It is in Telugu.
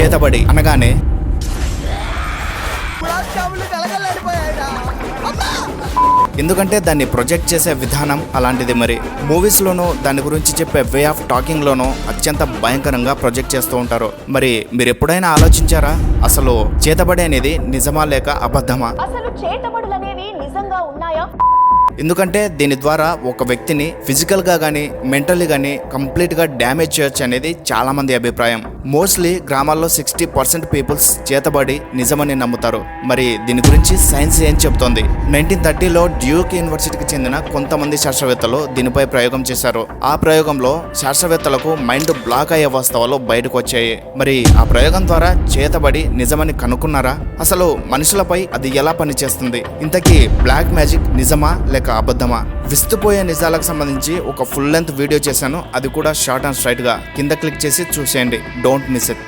చేతబడి అనగానే ఎందుకంటే దాన్ని ప్రొజెక్ట్ చేసే విధానం అలాంటిది మరి. మూవీస్లోనూ దాని గురించి చెప్పే వే ఆఫ్ టాకింగ్లోనూ అత్యంత భయంకరంగా ప్రొజెక్ట్ చేస్తూ ఉంటారు. మరి మీరు ఎప్పుడైనా ఆలోచించారా? అసలు చేతబడి అనేది నిజమా లేక అబద్ధమా? అసలు చేతబడులనేవి నిజంగా ఉన్నాయా? ఎందుకంటే దీని ద్వారా ఒక వ్యక్తిని ఫిజికల్గా కానీ మెంటల్లీ కానీ కంప్లీట్గా డ్యామేజ్ చేయొచ్చు అనేది చాలామంది అభిప్రాయం. మోస్ట్లీ గ్రామాల్లో సిక్స్టీ పర్సెంట్ పీపుల్స్ చేతబడి నిజమని నమ్ముతారు. మరి దీని గురించి సైన్స్ ఏం చెబుతోంది నైన్టీన్ థర్టీలో డ్యూక్ యూనివర్సిటీకి చెందిన కొంతమంది శాస్త్రవేత్తలు దీనిపై ప్రయోగం చేశారు. ఆ ప్రయోగంలో శాస్త్రవేత్తలకు మైండ్ బ్లాక్ అయ్యే వాస్తవాలు బయటకు వచ్చాయి. మరి ఆ ప్రయోగం ద్వారా చేతబడి నిజమని కనుక్కున్నారా? అసలు మనుషులపై అది ఎలా పనిచేస్తుంది? ఇంతకీ బ్లాక్ మ్యాజిక్ నిజమా లేక అబద్ధమా? విస్తుపోయే నిజాలకు సంబంధించి ఒక ఫుల్ లెంత్ వీడియో చేశాను. అది కూడా షార్ట్ అండ్ స్ట్రైట్గా కింద క్లిక్ చేసి చూసేయండి. Don't miss it